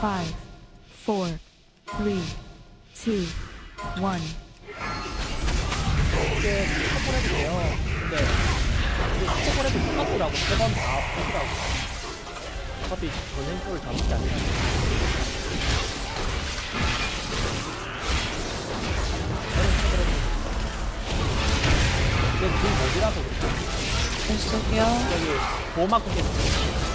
five, four, three, two, one. 이게 스톱을 해도 돼요. 근데 이게 스톱을 해도 똑같더라고. 세번 다 보시라고. 어차피 쪽을 잡지 않나. 이게 지금 어디라서 그래. 왼쪽이요. 여기 보호막 깨졌어요.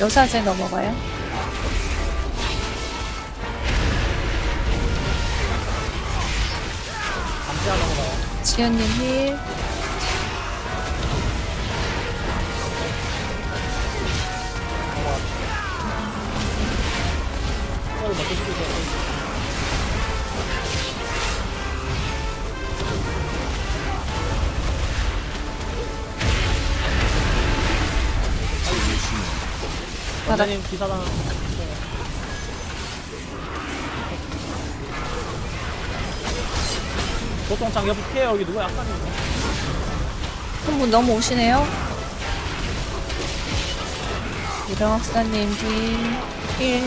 여사제 넘어가요. 넘어가요. 지연님 힐. 이걸 먼저 죽이세요. 원장님 기사당 보통 장 옆에 피해요 여기 누구야 아까 한분 넘어오시네요. 유령학사님 힐. 힐.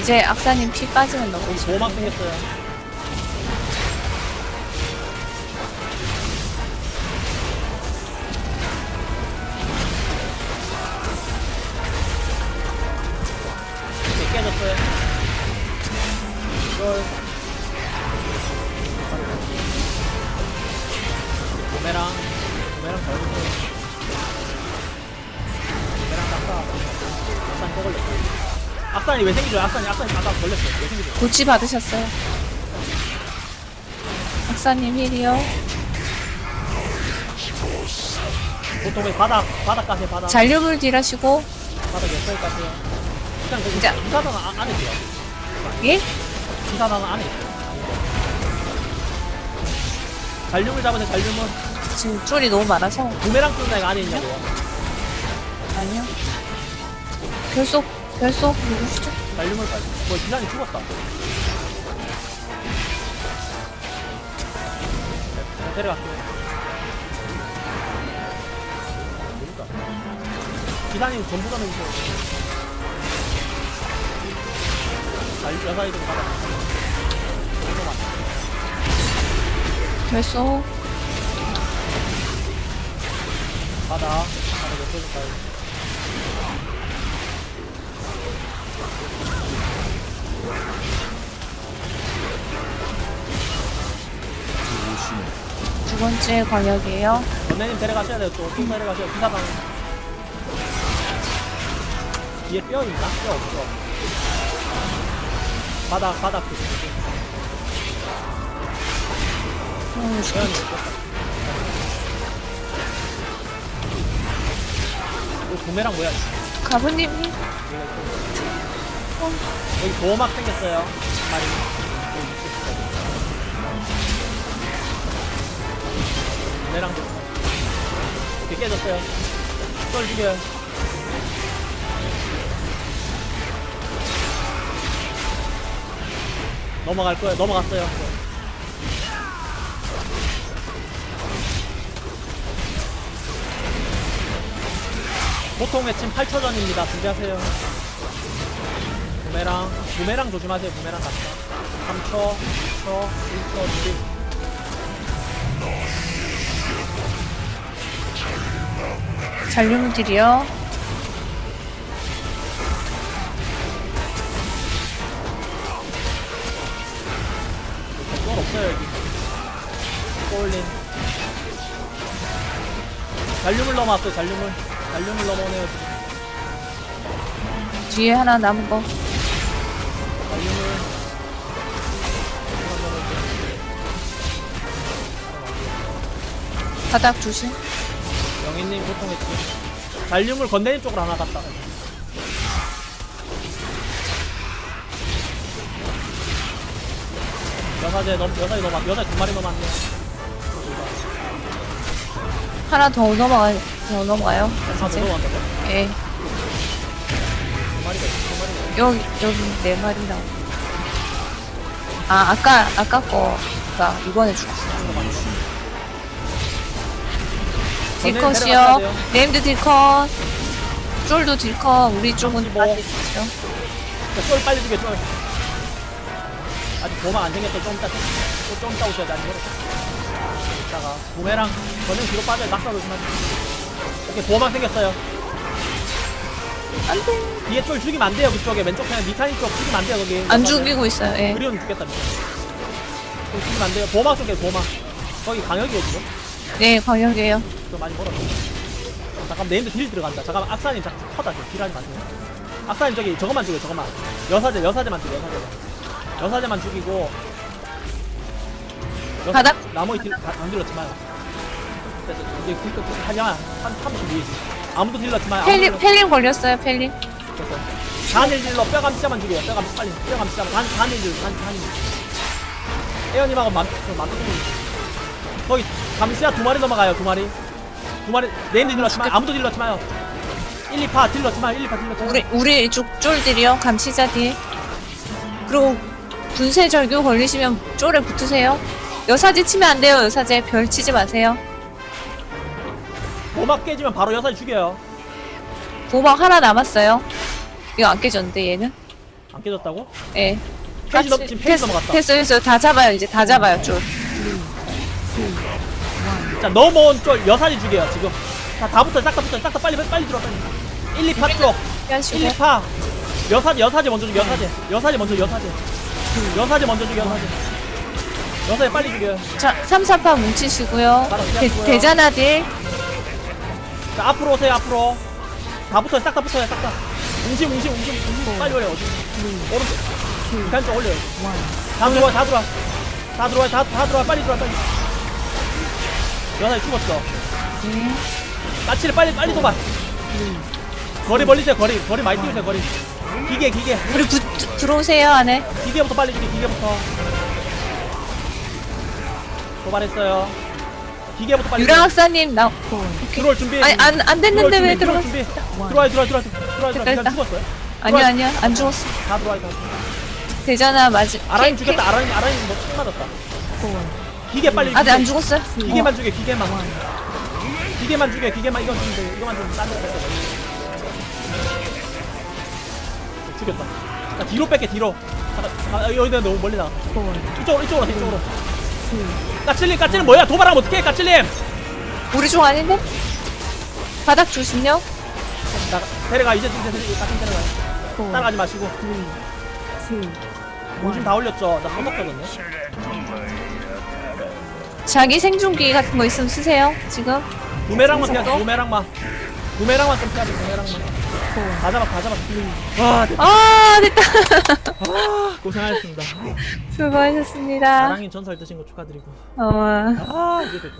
이제 악사님 피 빠지면 여기 넘어오시면 보호막 생겼어요 부메랑 부메랑 잘 보세요 부메랑 낙사 악산이 또 걸렸어 악산이 왜 생기죠? 악산이 악산이 아까 걸렸어 왜 생기죠? 고치 받으셨어요. 악사님 힐이요. 보통 왜 바닥 바닥 가세요 바닥 잔류물 딜하시고. 바닥 옆에 가세요 그냥 거기 이제- 기사단 안- 안에 있어요 예? 기사단 안에 있어요 잔류물 잡으세요 잔류물 지금 줄이 너무 많아서. 부메랑 쓰는 애가 안에 있냐고요 아니요. 결속, 결속 누구시죠? 잔류물 빨리 뭐 기사님 죽었다 네, 그냥 데려갈게요 모르겠다 기사님 전부 다 내주세요 잔류 여사이들 받아 잠깐만 결속. 바다 바다 몇 개좀 가요 두 번째 광역이에요. 연예님 데려가셔야 돼요. 또, 또 데려가셔야 기사방. 뒤에 뼈 있나? 뼈 없어. 바닥, 바닥. 그 음, 뼈는 없어. 이거 부메랑 뭐야? 가부님 힐. 여기 보호막 생겼어요. 한 마리. 있겠어. 부메랑 이렇게 깨졌어요. 썰 죽여요. 넘어갈 거예요. 넘어갔어요. 보통 매칭 8초 전입니다. 준비하세요. 부메랑, 부메랑 조심하세요. 부메랑 갔다. 3초, 2초, 1초, 2초. 잔류물 딜이요. 쫄 없어요 여기 꼬올린 잔류물 넘어왔어요 잔류물 잔류물 넘어오네요 뒤에 하나 남은 거. 넘어오세요. 바닥 조심. 영희님 고통했지 잔류물 건네님 쪽으로 하나 갔다 여사제 넘 여사제 넘어 여사제 두 마리 넘었네 하나 더 넘어가 요. 더 넘어가요. 넘어간다고? 예. 두 마리가 있어 두 마리가 있어 여기 여기 네 마리 나오. 아 아까 아까 거가 이번에 죽었어요. 내려가야 딜컷이요. 돼요. 네임드 딜컷. 쫄도 딜컷. 우리 쪽은 딜컷이요. 자, 쫄 빨리 죽여 쫄 아직 도망 안 생겼어 좀 이따 좀 이따 오셔야 돼 아직 이따가 부메랑 전용 뒤로 빠져요 낙사로 좀 하지 오케이 도망 생겼어요. 안돼. 뒤에 쫄 죽이면 안 돼요 그쪽에. 왼쪽 편에 니타니 쪽 죽이면 안 돼요 거기. 안 죽이고 있어요. 예. 그리온 죽겠다. 밑에 쫄 죽이면 안 돼요. 보마 쪽에 보마 거기 지금? 네 광역이에요. 좀 많이 멀었어. 잠깐 네임드 딜 들어간다. 잠깐 만 악사님 잠깐 퍼다 좀 딜하지 마세요. 악사님 저기 저것만 죽여 저것만. 여사제 여사제만 죽여 여사제. 여사제만 죽이고. 여- 바닥. 나머지 딜 다- 안 딜렀지 마요 됐어 이제 딜 하지마 한 30위 아무도 딜렀지 마요 아무도 펠린 펠린 걸렸어요. 펠린. 단일 딜러 뼈감 진짜만 죽여요 뼈감 빨리 뼈감 진짜만 단, 단일 딜 단, 단일 에어님하고 만, 그 만, 거기 감시야 두 마리 넘어가요 두 마리 두 마리 네임드 딜렀지 마요 아무도 딜렀지 마요 1, 2파 딜렀지 마요 1, 2파 딜렀지 마요 우리 우리 이쪽 쫄들이요. 감시자 딜. 그리고 분쇄 절규 걸리시면 쫄에 붙으세요. 여사제 치면 안 돼요. 여사제 별 치지 마세요. 보막 깨지면 바로 여사지 죽여요 보막 하나 남았어요. 이거 안 깨졌는데 얘는? 안 깨졌다고? 예. 페이지 넘, 지금 페이지 넘어갔다 됐어, 됐어. 다 잡아요. 이제 다 잡아요. 쫄. 자 넘어온 쫄 여사지 죽여요 지금 다, 다 붙어요 싹다 붙어요 싹다 빨리 빨리 들어 빨리 1, 2파 쪽 1, 피하시고. 2파 여사지 여사지 먼저 죽여 여사지 여사지 먼저 여사지 여사지 먼저 죽여 여사지 여사지 빨리 죽여요 자, 3, 4파 뭉치시고요. 바로 대. 대자나 딜. 자 앞으로 오세요 앞으로. 다 붙어요 싹 다 붙어요 싹다. 웅심 웅심 웅심 웅심. 빨리 올려요 어디? 오른쪽. 계단 쪽 올려요. 다 들어와 다 들어와. 다 들어와 다, 다 들어와. 빨리 들어와 빨리. 여사지 죽었어. 네. 까치를 빨리 빨리 도봐 거리 벌리세요 거리. 거리 많이 띄우세요 거리. 기계 기계. 우리 붙, 들어오세요, 안에. 기계부터 빨리 죽여 기계부터. 도발했어요 기계부터 빨리 유랑 학사님, 나, 죽여. 들어올 준비 아니, 안, 안 됐는데 들어올 왜 준비, 들어올? 준비. 들어와요 들어와 들어와 들어와 들어와 됐다, 그냥 죽었어요? 아니야, 아니야. 안 죽었어. 다 들어와요 다 대자나 맞을. 아라인 죽였다. 아라인 아라인 뭐총 맞았다. 기계 빨리 아직 안. 죽었어요. 기계만 죽여 기계만. 기계만 죽여 기계만. 이건 좀 돼. 이거만 좀 딴데 뺄게 죽였다. 자 뒤로 뺄게 뒤로. 잠깐 잠깐 여기다 너무 멀리 나가. 이쪽으로 이쪽으로 이쪽으로 까칠님 까칠님 뭐야 도발하면 어떡해 까칠님 우리 쪽 아닌데? 바닥 조심요. 나 데려가 이제 이제 이제 까칠 데려가요 따라가지 마시고 용심 다 올렸죠 나 써먹거든요 자기 생존기 같은 거 있으면 쓰세요. 지금. 부메랑만 피하세요 또? 부메랑만 부메랑만 좀 피하세요 부메랑만 다 잡아 다 잡아 와 됐다. 아, 됐다. 아, 고생하셨습니다. 수고하셨습니다. 나랑님 전설 뜨신 거 축하드리고. 어, 아 이제 됐다.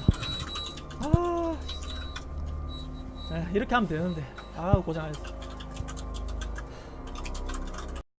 아 에, 이렇게 하면 되는데. 아 고생하셨어